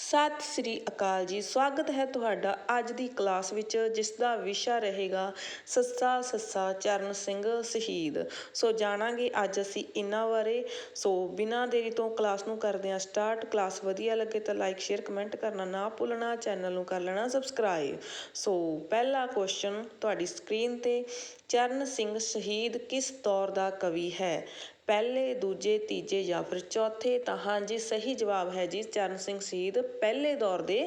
ਸਤਿ ਸ੍ਰੀ ਅਕਾਲ ਜੀ। ਸਵਾਗਤ ਹੈ ਤੁਹਾਡਾ ਅੱਜ ਦੀ ਕਲਾਸ ਵਿੱਚ, ਜਿਸ ਦਾ ਵਿਸ਼ਾ ਰਹੇਗਾ ਸੱਸਾ ਸੱਸਾ ਚਰਨ ਸਿੰਘ ਸ਼ਹੀਦ। ਸੋ ਜਾਣਾਂਗੇ ਅੱਜ ਅਸੀਂ ਇਹਨਾਂ ਬਾਰੇ। ਸੋ ਬਿਨਾਂ ਦੇਰੀ ਤੋਂ ਕਲਾਸ ਨੂੰ ਕਰਦੇ ਹਾਂ ਸਟਾਰਟ। ਕਲਾਸ ਵਧੀਆ ਲੱਗੇ ਤਾਂ ਲਾਈਕ, ਸ਼ੇਅਰ, ਕਮੈਂਟ ਕਰਨਾ ਨਾ ਭੁੱਲਣਾ। ਚੈਨਲ ਨੂੰ ਕਰ ਲੈਣਾ ਸਬਸਕ੍ਰਾਈਬ। ਸੋ ਪਹਿਲਾ ਕੁਐਸਚਨ ਤੁਹਾਡੀ ਸਕਰੀਨ ਤੇ। ਚਰਨ ਸਿੰਘ ਸ਼ਹੀਦ ਕਿਸ ਦੌਰ ਦਾ ਕਵੀ ਹੈ? ਪਹਿਲੇ, ਦੂਜੇ, ਤੀਜੇ ਜਾਂ ਫਿਰ ਚੌਥੇ ਤਾਂ ਹਾਂਜੀ ਸਹੀ ਜਵਾਬ ਹੈ ਜੀ ਚਰਨ ਸਿੰਘ ਸ਼ਹੀਦ ਪਹਿਲੇ ਦੌਰ ਦੇ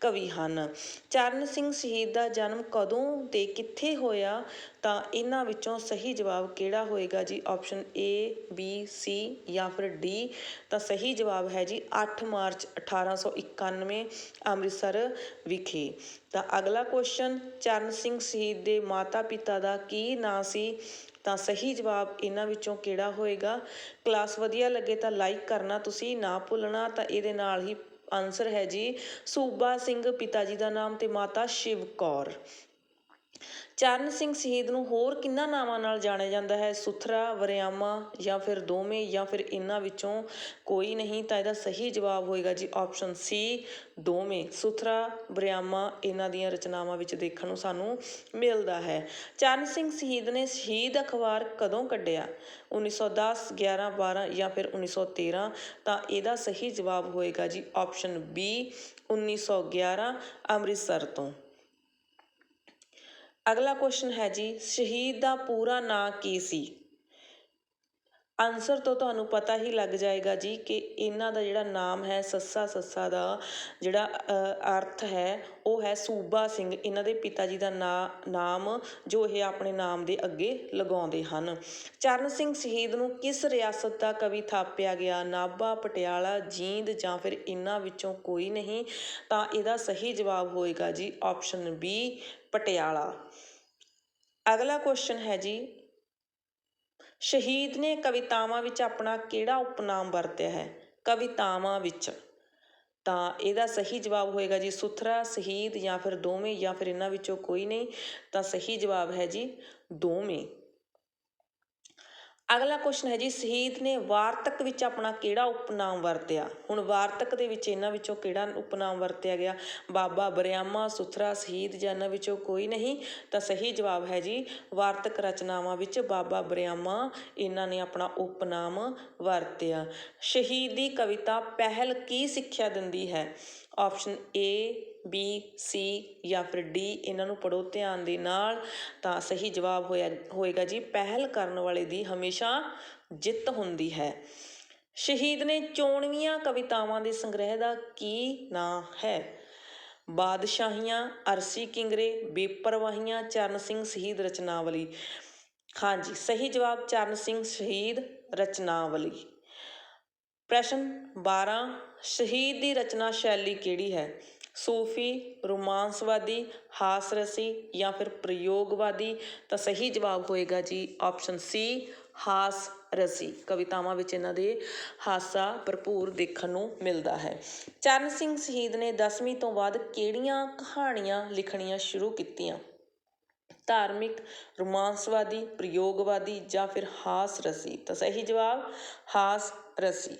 ਕਵੀ ਹਨ। ਚਰਨ ਸਿੰਘ ਸ਼ਹੀਦ ਦਾ ਜਨਮ ਕਦੋਂ ਤੇ ਕਿੱਥੇ ਹੋਇਆ ਤਾਂ ਇਹਨਾਂ ਵਿੱਚੋਂ ਸਹੀ ਜਵਾਬ ਕਿਹੜਾ ਹੋਏਗਾ ਜੀ? ਆਪਸ਼ਨ ਏ ਬੀ ਸੀ ਜਾਂ ਫਿਰ ਡੀ ਤਾਂ ਸਹੀ ਜਵਾਬ ਹੈ ਜੀ 8 ਮਾਰਚ 1891 ਅੰਮ੍ਰਿਤਸਰ ਵਿਖੇ। ਤਾਂ ਅਗਲਾ ਕੁਐਸਚਨ ਚਰਨ ਸਿੰਘ ਸ਼ਹੀਦ ਦੇ ਮਾਤਾ ਪਿਤਾ ਦਾ ਕੀ ਨਾਂ ਸੀ? ਤਾਂ ਸਹੀ ਜਵਾਬ ਇਹਨਾਂ ਵਿੱਚੋਂ ਕਿਹੜਾ ਹੋਏਗਾ? ਕਲਾਸ ਵਧੀਆ ਲੱਗੇ ਤਾਂ ਲਾਈਕ ਕਰਨਾ, ਤੁਸੀਂ ਨਾ ਭੁੱਲਣਾ ਤਾਂ ਇਹਦੇ ਨਾਲ ਹੀ ਆਨਸਰ ਹੈ ਜੀ। ਸੂਬਾ ਸਿੰਘ ਪਿਤਾ ਜੀ ਦਾ ਨਾਮ ਤੇ ਮਾਤਾ ਸ਼ਿਵ ਕੌਰ। ਚਰਨ ਸਿੰਘ ਸ਼ਹੀਦ ਨੂੰ ਹੋਰ ਕਿੰਨਾ ਨਾਵਾਂ ਨਾਲ ਜਾਣਿਆ ਜਾਂਦਾ ਹੈ? ਸੁਥਰਾ ਵਰਿਆਮਾ ਜਾਂ ਫਿਰ ਦੋਵੇਂ ਜਾਂ ਫਿਰ ਇਹਨਾਂ ਵਿੱਚੋਂ ਕੋਈ ਨਹੀਂ ਤਾਂ ਇਹਦਾ ਸਹੀ ਜਵਾਬ ਹੋਏਗਾ ਜੀ ਆਪਸ਼ਨ ਸੀ ਦੋਵੇਂ। ਸੁਥਰਾ ਵਰਿਆਮਾ ਇਹਨਾਂ ਦੀਆਂ ਰਚਨਾਵਾਂ ਵਿੱਚ ਦੇਖਣ ਨੂੰ ਸਾਨੂੰ ਮਿਲਦਾ ਹੈ। ਚਰਨ ਸਿੰਘ ਸ਼ਹੀਦ ਨੇ ਸ਼ਹੀਦ ਅਖਬਾਰ ਕਦੋਂ ਕੱਢਿਆ? 1910 11 12 ਜਾਂ ਫਿਰ 1913 ਤਾਂ ਇਹਦਾ ਸਹੀ ਜਵਾਬ ਹੋਏਗਾ ਜੀ ਆਪਸ਼ਨ ਬੀ 1911 ਅੰਮ੍ਰਿਤਸਰ ਤੋਂ। ਅਗਲਾ ਕੁਐਸਚਨ ਹੈ ਜੀ ਸ਼ਹੀਦ ਦਾ ਪੂਰਾ ਨਾਂ ਕੀ ਸੀ? ਆਨਸਰ ਤੋਂ ਤੁਹਾਨੂੰ ਪਤਾ ਹੀ ਲੱਗ ਜਾਏਗਾ ਜੀ ਕਿ ਇਹਨਾਂ ਦਾ ਜਿਹੜਾ ਨਾਮ ਹੈ ਸੱਸਾ ਸੱਸਾ ਦਾ, ਜਿਹੜਾ ਅਰਥ ਹੈ, ਉਹ ਹੈ ਸੂਬਾ ਸਿੰਘ। ਇਹਨਾਂ ਦੇ ਪਿਤਾ ਜੀ ਦਾ ਨਾਂ, ਨਾਮ ਜੋ ਇਹ ਆਪਣੇ ਨਾਮ ਦੇ ਅੱਗੇ ਲਗਾਉਂਦੇ ਹਨ। ਚਰਨ ਸਿੰਘ ਸ਼ਹੀਦ ਨੂੰ ਕਿਸ ਰਿਆਸਤ ਦਾ ਕਵੀ ਥਾਪਿਆ ਗਿਆ? ਨਾਭਾ, ਪਟਿਆਲਾ, ਜੀਂਦ ਜਾਂ ਫਿਰ ਇਹਨਾਂ ਵਿੱਚੋਂ ਕੋਈ ਨਹੀਂ? ਤਾਂ ਇਹਦਾ ਸਹੀ ਜਵਾਬ ਹੋਏਗਾ ਜੀ ਆਪਸ਼ਨ ਬੀ, ਪਟਿਆਲਾ। ਅਗਲਾ ਕੁਐਸਚਨ ਹੈ ਜੀ ਸ਼ਹੀਦ ਨੇ ਕਵਿਤਾਵਾਂ ਵਿੱਚ ਆਪਣਾ ਕਿਹੜਾ ਉਪਨਾਮ ਵਰਤਿਆ ਹੈ? ਕਵਿਤਾਵਾਂ ਵਿੱਚ। ਤਾਂ ਇਹਦਾ ਸਹੀ ਜਵਾਬ ਹੋਏਗਾ ਜੀ ਸੁਥਰਾ, ਸ਼ਹੀਦ ਜਾਂ ਫਿਰ ਦੋਵੇਂ ਜਾਂ ਫਿਰ ਇਹਨਾਂ ਵਿੱਚੋਂ ਕੋਈ ਨਹੀਂ। ਤਾਂ ਸਹੀ ਜਵਾਬ ਹੈ ਜੀ ਦੋਵੇਂ। ਅਗਲਾ ਕੁਐਸਚਨ ਹੈ ਜੀ, ਸ਼ਹੀਦ ਨੇ ਵਾਰਤਕ ਵਿੱਚ ਆਪਣਾ ਕਿਹੜਾ ਉਪਨਾਮ ਵਰਤਿਆ? ਹੁਣ ਵਾਰਤਕ ਦੇ ਵਿੱਚ ਇਹਨਾਂ ਵਿੱਚੋਂ ਕਿਹੜਾ ਉਪਨਾਮ ਵਰਤਿਆ ਗਿਆ? ਬਾਬਾ ਬਰਿਆਮਾ ਸੁਥਰਾ ਸ਼ਹੀਦ ਜਾਂ ਇਹਨਾਂ ਵਿੱਚੋਂ ਕੋਈ ਨਹੀਂ? ਤਾਂ ਸਹੀ ਜਵਾਬ ਹੈ ਜੀ, ਵਾਰਤਕ ਰਚਨਾਵਾਂ ਵਿੱਚ ਬਾਬਾ ਬਰਿਆਮਾ ਇਹਨਾਂ ਨੇ ਆਪਣਾ ਉਪਨਾਮ ਵਰਤਿਆ। ਸ਼ਹੀਦੀ ਕਵਿਤਾ ਪਹਿਲ ਕੀ ਸਿੱਖਿਆ ਦਿੰਦੀ ਹੈ? ਆਪਸ਼ਨ ਏ ਬੀ ਸੀ ਜਾਂ ਫਿਰ ਡੀ ਇਹਨਾਂ ਨੂੰ ਪੜ੍ਹੋ ਧਿਆਨ ਦੇ ਨਾਲ ਤਾਂ ਸਹੀ ਜਵਾਬ ਹੋਇਆ, ਹੋਏਗਾ ਜੀ। ਪਹਿਲ ਕਰਨ ਵਾਲੇ ਦੀ ਹਮੇਸ਼ਾ ਜਿੱਤ ਹੁੰਦੀ ਹੈ। ਸ਼ਹੀਦ ਨੇ ਚੋਣਵੀਆਂ ਕਵਿਤਾਵਾਂ ਦੇ ਸੰਗ੍ਰਹਿ ਦਾ ਕੀ ਨਾਂ ਹੈ? ਬਾਦਸ਼ਾਹੀਆਂ, ਅਰਸੀ ਕਿੰਗਰੇ, ਬੇਪਰਵਾਹੀਆਂ, ਚਰਨ ਸਿੰਘ ਸ਼ਹੀਦ ਰਚਨਾਵਲੀ। ਹਾਂਜੀ ਸਹੀ ਜਵਾਬ ਚਰਨ ਸਿੰਘ ਸ਼ਹੀਦ ਰਚਨਾਵਲੀ। ਪ੍ਰਸ਼ਨ 12 ਸ਼ਹੀਦ ਦੀ ਰਚਨਾ ਸ਼ੈਲੀ ਕਿਹੜੀ ਹੈ? ਸੂਫੀ, ਰੋਮਾਂਸਵਾਦੀ ਹਾਸ ਰਸੀ ਜਾਂ ਫਿਰ ਪ੍ਰਯੋਗਵਾਦੀ? ਤਾਂ ਸਹੀ ਜਵਾਬ ਹੋਏਗਾ ਜੀ ਆਪਸ਼ਨ ਸੀ ਹਾਸ ਰਸੀ ਕਵਿਤਾਵਾਂ ਵਿੱਚ ਇਹਨਾਂ ਦੇ ਹਾਸਾ ਭਰਪੂਰ ਦੇਖਣ ਨੂੰ ਮਿਲਦਾ ਹੈ। ਚਰਨ ਸਿੰਘ ਸ਼ਹੀਦ ਨੇ 10ਵੀਂ ਤੋਂ ਬਾਅਦ ਕਿਹੜੀਆਂ ਕਹਾਣੀਆਂ ਲਿਖਣੀਆਂ ਸ਼ੁਰੂ ਕੀਤੀਆਂ? ਧਾਰਮਿਕ, ਰੋਮਾਂਸਵਾਦੀ, ਪ੍ਰਯੋਗਵਾਦੀ ਜਾਂ ਫਿਰ ਹਾਸ ਰਸੀ ਤਾਂ ਸਹੀ ਜਵਾਬ ਹਾਸ ਰਸੀ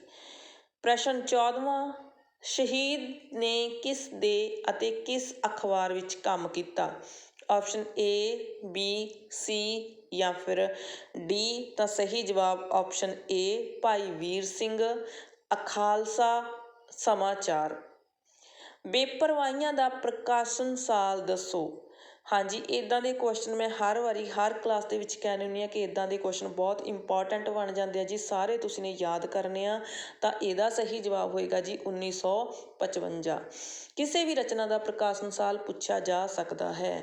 ਪ੍ਰਸ਼ਨ 14ਵਾਂ ਸ਼ਹੀਦ ਨੇ ਕਿਸ ਦੇ ਅਤੇ ਕਿਸ ਅਖਬਾਰ ਵਿੱਚ ਕੰਮ ਕੀਤਾ? ਆਪਸ਼ਨ ਏ ਬੀ ਸੀ ਜਾਂ ਫਿਰ ਡੀ ਤਾਂ ਸਹੀ ਜਵਾਬ ਆਪਸ਼ਨ ਏ ਭਾਈ ਵੀਰ ਸਿੰਘ। ਅਖਾਲਸਾ ਸਮਾਚਾਰ। ਬੇਪਰਵਾਹੀਆਂ ਦਾ ਪ੍ਰਕਾਸ਼ਨ ਸਾਲ ਦੱਸੋ। ਹਾਂਜੀ ਇੱਦਾਂ ਦੇ ਕੁਐਸਚਨ ਮੈਂ ਹਰ ਵਾਰੀ, ਹਰ ਕਲਾਸ ਦੇ ਵਿੱਚ ਕਹਿੰਦੀ ਹੁੰਦੀ ਹਾਂ ਕਿ ਇੱਦਾਂ ਦੇ ਕੁਐਸਚਨ ਬਹੁਤ ਇੰਪੋਰਟੈਂਟ ਬਣ ਜਾਂਦੇ ਆ ਜੀ, ਸਾਰੇ ਤੁਸੀਂ ਨੇ ਯਾਦ ਕਰਨੇ ਆ, ਤਾਂ ਇਹਦਾ ਸਹੀ ਜਵਾਬ ਹੋਏਗਾ ਜੀ 1955 ਕਿਸੇ ਵੀ ਰਚਨਾ ਦਾ ਪ੍ਰਕਾਸ਼ਨ ਸਾਲ ਪੁੱਛਿਆ ਜਾ ਸਕਦਾ ਹੈ।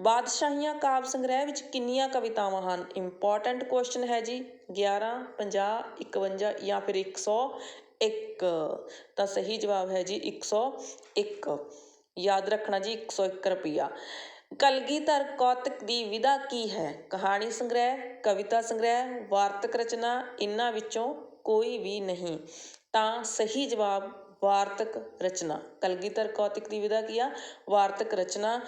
ਬਾਦਸ਼ਾਹੀਆਂ ਕਾਵਿ ਸੰਗ੍ਰਹਿ ਵਿੱਚ ਕਿੰਨੀਆਂ ਕਵਿਤਾਵਾਂ ਹਨ? ਇੰਪੋਰਟੈਂਟ ਕੁਐਸਚਨ ਹੈ ਜੀ 11 50 51 ਜਾਂ ਫਿਰ 101 ਤਾਂ ਸਹੀ ਜਵਾਬ ਹੈ ਜੀ 101 ਯਾਦ ਰੱਖਣਾ ਜੀ 101 ਰੁਪਿਆ ਕਲਗੀਧਰ ਕੌਤਿਕ ਦੀ ਵਿਧਾ ਕੀ ਹੈ? ਕਹਾਣੀ ਸੰਗ੍ਰਹਿ, ਕਵਿਤਾ ਸੰਗ੍ਰਹਿ, ਵਾਰਤਕ ਰਚਨਾ ਇਹਨਾਂ ਵਿੱਚੋਂ ਕੋਈ ਵੀ ਨਹੀਂ। ਤਾਂ ਸਹੀ ਜਵਾਬ, ਵਾਰਤਕ ਰਚਨਾ। ਕਲਗੀਧਰ ਕੌਤਿਕ ਦੀ ਵਿਧਾ ਕੀ ਆ? ਵਾਰਤਕ ਰਚਨਾ।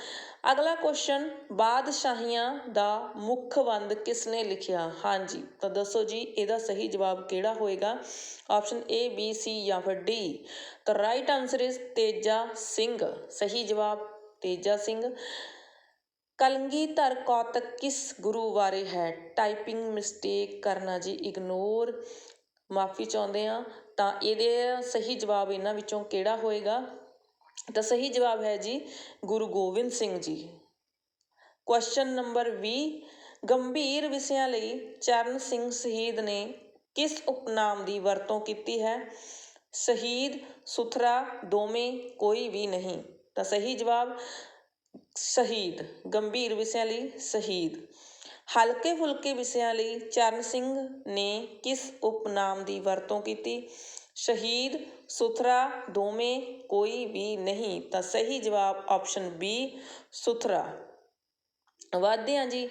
ਅਗਲਾ ਕੁਐਸਚਨ ਬਾਦਸ਼ਾਹੀਆਂ ਦਾ ਮੁੱਖ ਬੰਦ ਕਿਸ ਨੇ ਲਿਖਿਆ? ਹਾਂਜੀ, ਤਾਂ ਦੱਸੋ ਜੀ, ਇਹਦਾ ਸਹੀ ਜਵਾਬ ਕਿਹੜਾ ਹੋਏਗਾ? ਆਪਸ਼ਨ ਏ ਬੀ ਸੀ ਜਾਂ ਫਿਰ ਡੀ ਤਾਂ right answer is Teja Singh. ਸਹੀ ਜਵਾਬ, ਤੇਜਾ ਸਿੰਘ। ਕਲਗੀਧਰ ਕੌਤਕ ਕਿਸ ਗੁਰੂ ਬਾਰੇ ਹੈ? ਟਾਈਪਿੰਗ ਮਿਸਟੇਕ ਕਰਨਾ ਜੀ ਇਗਨੋਰ ਮਾਫੀ ਚਾਹੁੰਦੇ ਹਾਂ। ਤਾਂ ਇਹਦੇ ਸਹੀ ਜਵਾਬ ਇਹਨਾਂ ਵਿੱਚੋਂ ਕਿਹੜਾ ਹੋਏਗਾ? ਤਾਂ ਸਹੀ ਜਵਾਬ ਹੈ ਜੀ ਗੁਰੂ ਗੋਬਿੰਦ ਸਿੰਘ ਜੀ। ਕੁਐਸਚਨ ਨੰਬਰ 20 ਗੰਭੀਰ ਵਿਸ਼ਿਆਂ ਲਈ ਚਰਨ ਸਿੰਘ ਸ਼ਹੀਦ ਨੇ ਕਿਸ ਉਪਨਾਮ ਦੀ ਵਰਤੋਂ ਕੀਤੀ ਹੈ? ਸ਼ਹੀਦ, ਸੁਥਰਾ, ਦੋਵੇਂ ਕੋਈ ਵੀ ਨਹੀਂ। ਤਾਂ ਸਹੀ ਜਵਾਬ ਸ਼ਹੀਦ, ਗੰਭੀਰ ਵਿਸ਼ਿਆਂ ਲਈ ਸ਼ਹੀਦ। ਹਲਕੇ ਫੁਲਕੇ ਵਿਸ਼ਿਆਂ ਲਈ ਚਰਨ ਸਿੰਘ ਨੇ ਕਿਸ ਉਪਨਾਮ ਦੀ ਵਰਤੋਂ ਕੀਤੀ? ਸ਼ਹੀਦ ਸੁਥਰਾ ਦੋਵੇਂ ਕੋਈ ਵੀ ਨਹੀਂ ਤਾਂ ਸਹੀ ਜਵਾਬ ਆਪਸ਼ਨ ਬੀ ਸੁਥਰਾ। ਵਧਦੇ ਹਾਂ ਜੀ,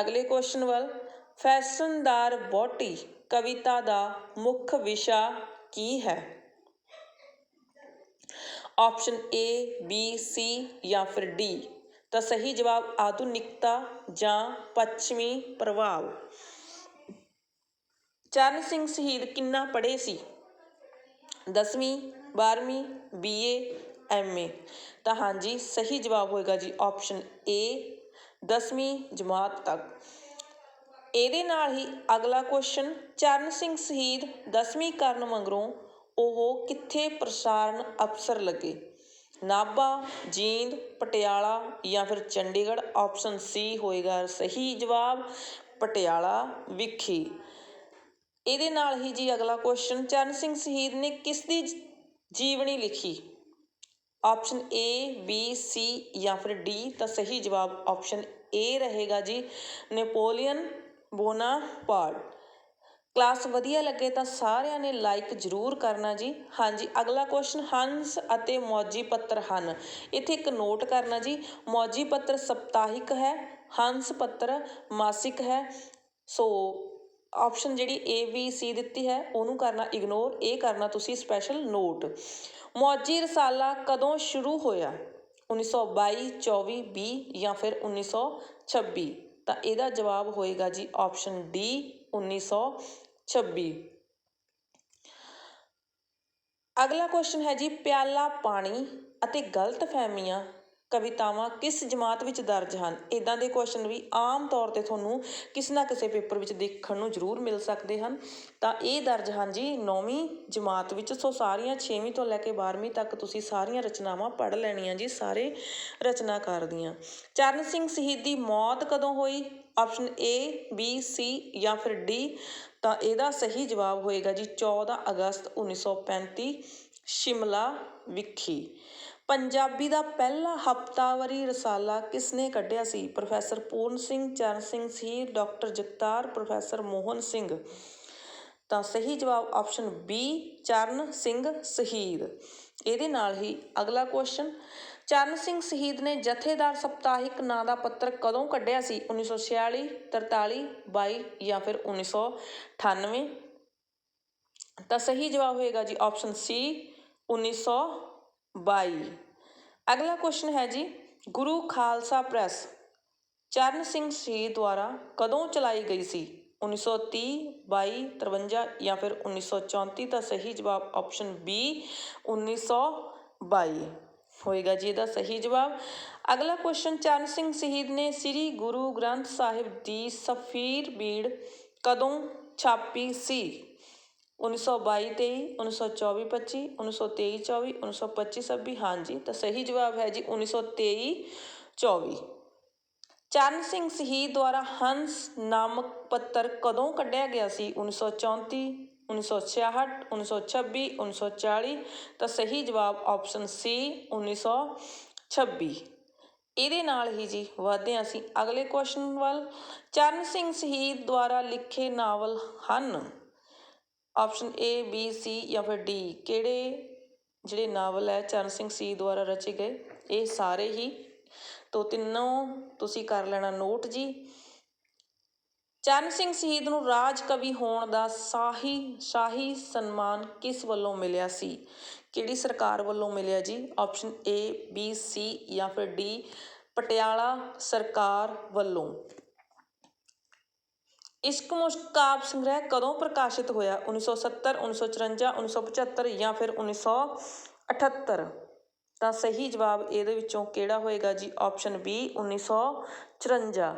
ਅਗਲੇ ਕੁਐਸਚਨ ਵੱਲ। ਫੈਸ਼ਨਦਾਰ ਬੋਟੀ ਕਵਿਤਾ ਦਾ ਮੁੱਖ ਵਿਸ਼ਾ ਕੀ ਹੈ? ਆਪਸ਼ਨ ਏ ਬੀ ਸੀ ਜਾਂ ਫਿਰ ਡੀ ਤਾਂ ਸਹੀ ਜਵਾਬ ਆਧੁਨਿਕਤਾ ਜਾਂ ਪੱਛਮੀ ਪ੍ਰਭਾਵ। ਚਰਨ ਸਿੰਘ ਸ਼ਹੀਦ ਕਿੰਨਾ ਪੜ੍ਹੇ ਸੀ? 10ਵੀਂ 12ਵੀਂ ਬੀਏ ਐਮਏ ਤਾਂ ਹਾਂਜੀ, ਸਹੀ ਜਵਾਬ ਹੋਏਗਾ ਜੀ ਆਪਸ਼ਨ ਏ 10ਵੀਂ ਜਮਾਤ ਤੱਕ। ਇਹਦੇ ਨਾਲ ਹੀ ਅਗਲਾ ਕੁਐਸਚਨ ਚਰਨ ਸਿੰਘ ਸ਼ਹੀਦ 10ਵੀਂ ਕਰਨ ਮਗਰੋਂ ਉਹ ਕਿੱਥੇ ਪ੍ਰਸਾਰਣ ਅਫਸਰ ਲੱਗੇ? ਨਾਭਾ, ਜੀਂਦ, ਪਟਿਆਲਾ ਜਾਂ ਫਿਰ ਚੰਡੀਗੜ੍ਹ ਆਪਸ਼ਨ ਸੀ ਹੋਏਗਾ। ਸਹੀ ਜਵਾਬ ਪਟਿਆਲਾ ਵਿਖੇ। ਇਹਦੇ ਨਾਲ ਹੀ ਜੀ ਅਗਲਾ ਕੁਐਸਚਨ ਚਰਨ ਸਿੰਘ ਸ਼ਹੀਦ ਨੇ ਕਿਸ ਦੀ ਜੀਵਨੀ ਲਿਖੀ? ਆਪਸ਼ਨ ਏ ਬੀ ਸੀ ਜਾਂ ਫਿਰ ਡੀ ਤਾਂ ਸਹੀ ਜਵਾਬ ਆਪਸ਼ਨ ਏ ਰਹੇਗਾ ਜੀ ਨੈਪੋਲੀਅਨ ਬੋਨਾਪਾਰਟ। ਕਲਾਸ ਵਧੀਆ ਲੱਗੇ ਤਾਂ ਸਾਰਿਆਂ ਨੇ ਲਾਈਕ ਜ਼ਰੂਰ ਕਰਨਾ ਜੀ। ਹਾਂਜੀ, ਅਗਲਾ ਕੁਐਸਚਨ ਹੰਸ ਅਤੇ ਮੌਜੀ ਪੱਤਰ ਹਨ। ਇੱਥੇ ਇੱਕ ਨੋਟ ਕਰਨਾ ਜੀ। ਮੌਜੀ ਪੱਤਰ ਸਪਤਾਹਿਕ ਹੈ ਹੰਸ ਪੱਤਰ ਮਾਸਿਕ ਹੈ। ਸੋ ਆਪਸ਼ਨ ਜਿਹੜੀ ਏ ਵੀ ਸੀ ਦਿੱਤੀ ਹੈ, ਉਹਨੂੰ ਕਰਨਾ ਇਗਨੋਰ ਇਹ ਕਰਨਾ ਤੁਸੀਂ ਸਪੈਸ਼ਲ ਨੋਟ ਮੌਜੀ ਰਸਾਲਾ ਕਦੋਂ ਸ਼ੁਰੂ ਹੋਇਆ? 1922 24 B ਜਾਂ ਫਿਰ 1926 ਤਾਂ ਇਹਦਾ ਜਵਾਬ ਹੋਏਗਾ ਜੀ ਆਪਸ਼ਨ D 1900 26 ਅਗਲਾ ਕੁਸ਼ਚਨ ਹੈ ਜੀ ਪਿਆਲਾ ਪਾਣੀ ਅਤੇ ਗਲਤ ਫਹਿਮੀਆਂ। ਕਵਿਤਾਵਾਂ ਕਿਸ ਜਮਾਤ ਵਿੱਚ ਦਰਜ ਹਨ? ਇਦਾਂ ਦੇ ਕੁਐਸਚਨ ਵੀ ਆਮ ਤੌਰ ਤੇ ਤੁਹਾਨੂੰ ਕਿਸੇ ਨਾ ਕਿਸੇ ਪੇਪਰ ਵਿੱਚ ਦੇਖਣ ਨੂੰ ਜ਼ਰੂਰ ਮਿਲ ਸਕਦੇ ਹਨ। ਤਾਂ ਇਹ ਦਰਜ ਹਨ ਜੀ 9ਵੀਂ ਜਮਾਤ ਵਿੱਚ, ਸੋ ਸਾਰੀਆਂ 6ਵੀਂ ਤੋਂ ਲੈ ਕੇ 12ਵੀਂ ਤੱਕ ਤੁਸੀਂ ਸਾਰੀਆਂ ਰਚਨਾਵਾਂ ਪੜ੍ਹ ਲੈਣੀਆਂ ਜੀ, ਸਾਰੇ ਰਚਨਾਕਾਰ ਦੀਆਂ। ਚਰਨ ਸਿੰਘ ਸ਼ਹੀਦ ਦੀ ਮੌਤ ਕਦੋਂ ਹੋਈ? ਆਪਸ਼ਨ ਏ ਬੀ ਸੀ ਜਾਂ ਫਿਰ ਡੀ ਤਾਂ ਇਹਦਾ ਸਹੀ ਜਵਾਬ ਹੋਏਗਾ ਜੀ 14 ਅਗਸਤ 1935 ਸ਼ਿਮਲਾ ਵਿਖੀ। ਪੰਜਾਬੀ ਦਾ ਪਹਿਲਾ ਹਫਤਾਵਾਰੀ ਰਸਾਲਾ ਕਿਸ ਨੇ ਕੱਢਿਆ ਸੀ? ਪ੍ਰੋਫੈਸਰ ਪੂਰਨ ਸਿੰਘ, ਚਰਨ ਸਿੰਘ ਸ਼ਹੀਦ ਡਾਕਟਰ ਜਗਤਾਰ, ਪ੍ਰੋਫੈਸਰ ਮੋਹਨ ਸਿੰਘ। ਤਾਂ ਸਹੀ ਜਵਾਬ ਆਪਸ਼ਨ ਬੀ, ਚਰਨ ਸਿੰਘ ਸ਼ਹੀਦ। ਇਹਦੇ ਨਾਲ ਹੀ ਅਗਲਾ ਕੁਐਸਚਨ ਚਰਨ ਸਿੰਘ ਸ਼ਹੀਦ ਨੇ ਜਥੇਦਾਰ ਸਪਤਾਹਿਕ ਨਾਂ ਦਾ ਪੱਤਰ ਕਦੋਂ ਕੱਢਿਆ ਸੀ? 1946 43 22 ਜਾਂ ਫਿਰ 1998 ਤਾਂ ਸਹੀ ਜਵਾਬ ਹੋਏਗਾ ਜੀ ਆਪਸ਼ਨ ਸੀ ਬਾਈ। ਅਗਲਾ ਕੁਐਸਚਨ ਹੈ ਜੀ, ਗੁਰੂ ਖਾਲਸਾ ਪ੍ਰੈਸ, ਚਰਨ ਸਿੰਘ ਸ਼ਹੀਦ ਦੁਆਰਾ ਕਦੋਂ ਚਲਾਈ ਗਈ ਸੀ? 1930 22 53 ਜਾਂ ਫਿਰ 1934 ਤਾਂ ਸਹੀ ਜਵਾਬ ਆਪਸ਼ਨ ਬੀ 1922 ਹੋਏਗਾ ਜੀ ਇਹਦਾ ਸਹੀ ਜਵਾਬ। ਅਗਲਾ ਕੁਐਸਚਨ ਚਰਨ ਸਿੰਘ ਸ਼ਹੀਦ ਨੇ ਸ੍ਰੀ ਗੁਰੂ ਗ੍ਰੰਥ ਸਾਹਿਬ ਦੀ ਸਫੀਰ ਬੀੜ ਕਦੋਂ ਛਾਪੀ ਸੀ? ਉੱਨੀ ਸੌ ਬਾਈ ਤੇਈ ਉੱਨੀ ਸੌ ਚੌਵੀ ਪੱਚੀ ਉੱਨੀ ਸੌ ਤੇਈ ਚੌਵੀ ਉੱਨੀ ਸੌ ਪੱਚੀ ਛੱਬੀ ਹਾਂਜੀ ਤਾਂ ਸਹੀ ਜਵਾਬ ਹੈ ਜੀ 1923 24 ਚਰਨ ਸਿੰਘ ਸ਼ਹੀਦ ਦੁਆਰਾ ਹੰਸ ਨਾਮਕ ਪੱਤਰ ਕਦੋਂ ਕੱਢਿਆ ਗਿਆ ਸੀ 1934 1966 1926 1940 ਤਾਂ ਸਹੀ ਜਵਾਬ ਆਪਸ਼ਨ ਸੀ 1926 ਇਹਦੇ ਨਾਲ ਹੀ ਜੀ ਵਧਦੇ ਹਾਂ ਅਸੀਂ ਅਗਲੇ ਕੁਐਸਚਨ ਵੱਲ ਚਰਨ ਸਿੰਘ ਸ਼ਹੀਦ ਦੁਆਰਾ ਲਿਖੇ ਨਾਵਲ ਹਨ ਆਪਸ਼ਨ ਏ ਬੀ ਸੀ ਜਾਂ ਫਿਰ ਡੀ ਕਿਹੜੇ ਜਿਹੜੇ ਨਾਵਲ ਹੈ, ਚਰਨ ਸਿੰਘ ਸ਼ਹੀਦ ਦੁਆਰਾ ਰਚੇ ਗਏ, ਇਹ ਸਾਰੇ ਹੀ ਤੋ ਤਿੰਨੋਂ ਤੁਸੀਂ ਕਰ ਲੈਣਾ ਨੋਟ ਜੀ। ਚਰਨ ਸਿੰਘ ਸ਼ਹੀਦ ਨੂੰ ਰਾਜ ਕਵੀ ਹੋਣ ਦਾ ਸਾਹੀ, ਸ਼ਾਹੀ ਸਨਮਾਨ ਕਿਸ ਵੱਲੋਂ ਮਿਲਿਆ ਸੀ? ਕਿਹੜੀ ਸਰਕਾਰ ਵੱਲੋਂ ਮਿਲਿਆ ਜੀ? ਆਪਸ਼ਨ ਏ ਬੀ ਸੀ ਜਾਂ ਫਿਰ ਡੀ ਪਟਿਆਲਾ ਸਰਕਾਰ ਵੱਲੋਂ। ਇਸ਼ਕ ਮੁਸ਼ਕ ਕਾਵਿ ਸੰਗ੍ਰਹਿ ਕਦੋਂ ਪ੍ਰਕਾਸ਼ਿਤ ਹੋਇਆ? 1970 1954 1975 ਜਾਂ ਫਿਰ 1978 ਤਾਂ ਸਹੀ ਜਵਾਬ ਇਹਦੇ ਵਿੱਚੋਂ ਕਿਹੜਾ ਹੋਏਗਾ ਜੀ? ਆਪਸ਼ਨ ਬੀ 1954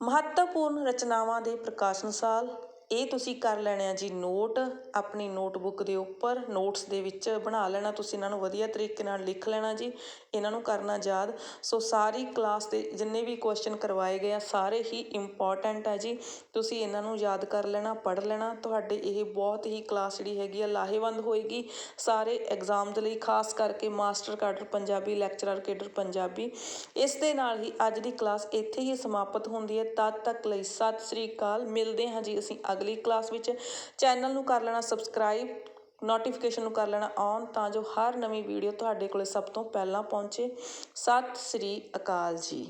ਮਹੱਤਵਪੂਰਨ ਰਚਨਾਵਾਂ ਦੇ ਪ੍ਰਕਾਸ਼ਨ ਸਾਲ ਇਹ ਤੁਸੀਂ ਕਰ ਲੈਣੇ ਆ ਜੀ ਨੋਟ ਆਪਣੀ ਨੋਟਬੁੱਕ ਦੇ ਉੱਪਰ ਨੋਟਸ ਦੇ ਵਿੱਚ ਬਣਾ ਲੈਣਾ, ਤੁਸੀਂ ਇਹਨਾਂ ਨੂੰ ਵਧੀਆ ਤਰੀਕੇ ਨਾਲ ਲਿਖ ਲੈਣਾ ਜੀ, ਇਹਨਾਂ ਨੂੰ ਕਰਨਾ ਯਾਦ। ਸੋ ਸਾਰੀ ਕਲਾਸ ਦੇ ਜਿੰਨੇ ਵੀ ਕੁਐਸਚਨ ਕਰਵਾਏ ਗਏ ਆ, ਸਾਰੇ ਹੀ ਇੰਪੋਰਟੈਂਟ ਹੈ ਜੀ। ਤੁਸੀਂ ਇਹਨਾਂ ਨੂੰ ਯਾਦ ਕਰ ਲੈਣਾ, ਪੜ੍ਹ ਲੈਣਾ, ਤੁਹਾਡੇ ਇਹ ਬਹੁਤ ਹੀ ਕਲਾਸ ਜਿਹੜੀ ਹੈਗੀ ਆ ਲਾਹੇਵੰਦ ਹੋਏਗੀ। ਸਾਰੇ ਐਗਜ਼ਾਮ ਦੇ ਲਈ ਖਾਸ ਕਰਕੇ master cadre Punjabi lecturer cadre Punjabi, ਇਸ ਦੇ ਨਾਲ ਹੀ ਅੱਜ ਦੀ ਕਲਾਸ ਇੱਥੇ ਹੀ ਸਮਾਪਤ ਹੁੰਦੀ ਹੈ। ਤਦ ਤੱਕ ਲਈ ਸਤਿ ਸ੍ਰੀ ਅਕਾਲ, ਮਿਲਦੇ ਹਾਂ ਜੀ ਅਸੀਂ ਅਗਲੀ ਕਲਾਸ ਵਿੱਚ ਚੈਨਲ ਨੂੰ ਕਰ ਲੈਣਾ ਸਬਸਕ੍ਰਾਈਬ ਨੋਟੀਫਿਕੇਸ਼ਨ ਨੂੰ ਕਰ ਲੈਣਾ ਔਨ ਤਾਂ ਜੋ ਹਰ ਨਵੀਂ ਵੀਡੀਓ ਤੁਹਾਡੇ ਕੋਲੇ ਸਭ ਤੋਂ ਪਹਿਲਾਂ ਪਹੁੰਚੇ। ਸਤਿ ਸ੍ਰੀ ਅਕਾਲ ਜੀ।